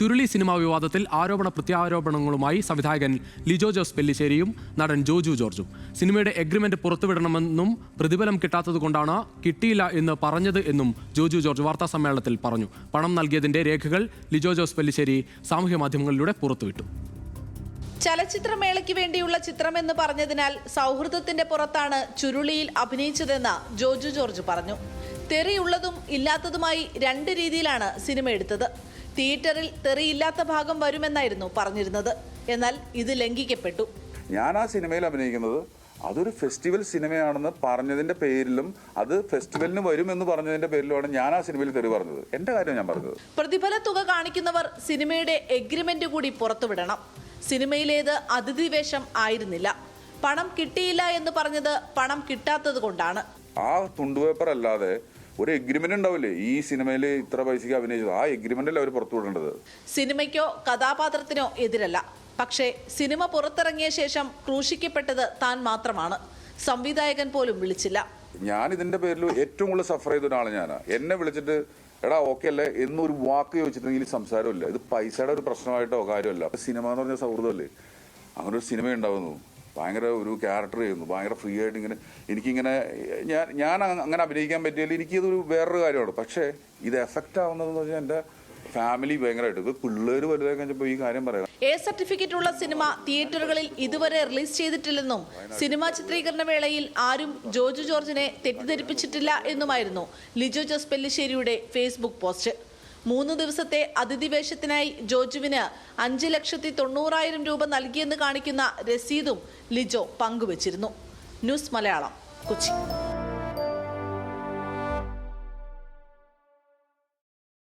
Churuli cinema വിവാദത്തിൽ ആരോപണ പ്രത്യാരോപണങ്ങളുമായി സംവിധായകൻ ലിജോ ജോസ് പെല്ലിശ്ശേരിയും നടൻ ജോജു ജോർജും. സിനിമയുടെ എഗ്രിമെന്റ് പുറത്തുവിടണമെന്നും പ്രതിഫലം കിട്ടാത്തതുകൊണ്ടാണ് കിട്ടിയില്ല എന്ന് പറഞ്ഞത് എന്നും ജോജു ജോർജ് വാർത്താ സമ്മേളനത്തിൽ പറഞ്ഞു. പണം നൽകിയതിന്റെ രേഖകൾ ലിജോ ജോസ് പെല്ലിശ്ശേരി സാമൂഹ്യ മാധ്യമങ്ങളിലൂടെ പുറത്തുവിട്ടു. ചലച്ചിത്രമേളയ്ക്ക് വേണ്ടിയുള്ള ചിത്രമെന്ന് പറഞ്ഞതിനാൽ സൗഹൃദത്തിന്റെ പുറത്താണ് ചുരുളിയിൽ അഭിനയിച്ചതെന്ന് ജോജു ജോർജ് പറഞ്ഞു. തെറിയുള്ളതും ഇല്ലാത്തതുമായി രണ്ട് രീതിയിലാണ് സിനിമ എടുത്തത്. തിയേറ്ററിൽ തെറിയില്ലാത്ത ഭാഗം വരുമെന്നായിരുന്നു പറഞ്ഞിരുന്നത്. എന്നാൽ ഇത് ലംഘിക്കപ്പെട്ടു. ഞാൻ ആ സിനിമയിൽ അഭിനയിക്കുന്നത് അതൊരു ഫെസ്റ്റിവൽ സിനിമയാണെന്ന് പറഞ്ഞതിന്റെ പേരിലും അത് ഫെസ്റ്റിവലിന് വരുമെന്ന് പറഞ്ഞതിന്റെ പേരിലുമാണ് ഞാൻ ആ സിനിമയിൽ തെറി പറഞ്ഞത്. എന്റെ കാര്യം ഞാൻ പറഞ്ഞത്. പ്രതിഫല തുക കാണിക്കുന്നവർ സിനിമയുടെ എഗ്രിമെന്റ് കൂടി പുറത്തുവിടണം. സിനിമയിലേത് അതിഥി വേഷം ആയിരുന്നില്ല. പണം കിട്ടിയില്ല എന്ന് പറഞ്ഞത് പണം കിട്ടാത്തത് കൊണ്ടാണ്. ആ തുണ്ടുപേപ്പർ അല്ലാതെ ഒരു എഗ്രിമെന്റ് ഉണ്ടാവില്ലേ? ഈ സിനിമയിൽ ഇത്ര പൈസക്ക് അഭിനയിച്ചത്. ആ എഗ്രിമെന്റ് അല്ല അവർ പുറത്തു വിടേണ്ടത്? സിനിമയ്ക്കോ കഥാപാത്രത്തിനോ എതിരല്ല. പക്ഷേ സിനിമ പുറത്തിറങ്ങിയ ശേഷം ക്രൂശിക്കപ്പെട്ടത് താൻ മാത്രമാണ്. സംവിധായകൻ പോലും വിളിച്ചില്ല. ഞാൻ ഇതിന്റെ പേരിൽ ഏറ്റവും കൂടുതൽ സഫർ ചെയ്ത ഒരാളാണ് ഞാൻ എന്നെ വിളിച്ചിട്ട് എടാ ഓക്കെ അല്ലേ? എന്നൊരു വാക്ക് ചോദിച്ചിട്ടുണ്ടെങ്കിൽ സംസാരമില്ല ഇത് പൈസയുടെ ഒരു പ്രശ്നമായിട്ടോ കാര്യമല്ല. സിനിമ എന്ന് പറഞ്ഞ സൗഹൃദമല്ലേ? അങ്ങനെ ഒരു സിനിമ ഉണ്ടാവുന്നു ഭയങ്കര ഒരു ക്യാരക്ടർ ചെയ്യുന്നു ഭയങ്കര ഫ്രീ ആയിട്ട് ഇങ്ങനെ എനിക്കിങ്ങനെ ഞാൻ ഞാൻ അങ്ങനെ അഭിനയിക്കാൻ പറ്റിയാലും എനിക്കിതൊരു വേറൊരു കാര്യമാണ്. പക്ഷേ ഇത് എഫക്റ്റ് ആവുന്നതെന്ന് പറഞ്ഞാൽ എന്റെ ഫാമിലി ഭയങ്കരമായിട്ട് ഇത് പിള്ളേർ വലുതായി കഴിഞ്ഞപ്പോൾ ഈ കാര്യം പറയാം. എ സർട്ടിഫിക്കറ്റ് ഉള്ള സിനിമ തിയേറ്ററുകളിൽ ഇതുവരെ റിലീസ് ചെയ്തിട്ടില്ലെന്നും സിനിമാ ചിത്രീകരണ വേളയിൽ ആരും ജോജു ജോർജിനെ തെറ്റിദ്ധരിപ്പിച്ചിട്ടില്ല എന്നുമായിരുന്നു ലിജോ ജോസ് പെല്ലിശ്ശേരിയുടെ ഫേസ്ബുക്ക് പോസ്റ്റ് മൂന്ന് ദിവസത്തെ അതിഥിവേഷത്തിനായി ജോജുവിന് അഞ്ച് ലക്ഷത്തി തൊണ്ണൂറായിരം രൂപ നൽകിയെന്ന് കാണിക്കുന്ന രസീതും ലിജോ പങ്കുവച്ചിരുന്നു. ന്യൂസ് മലയാളം കൊച്ചി.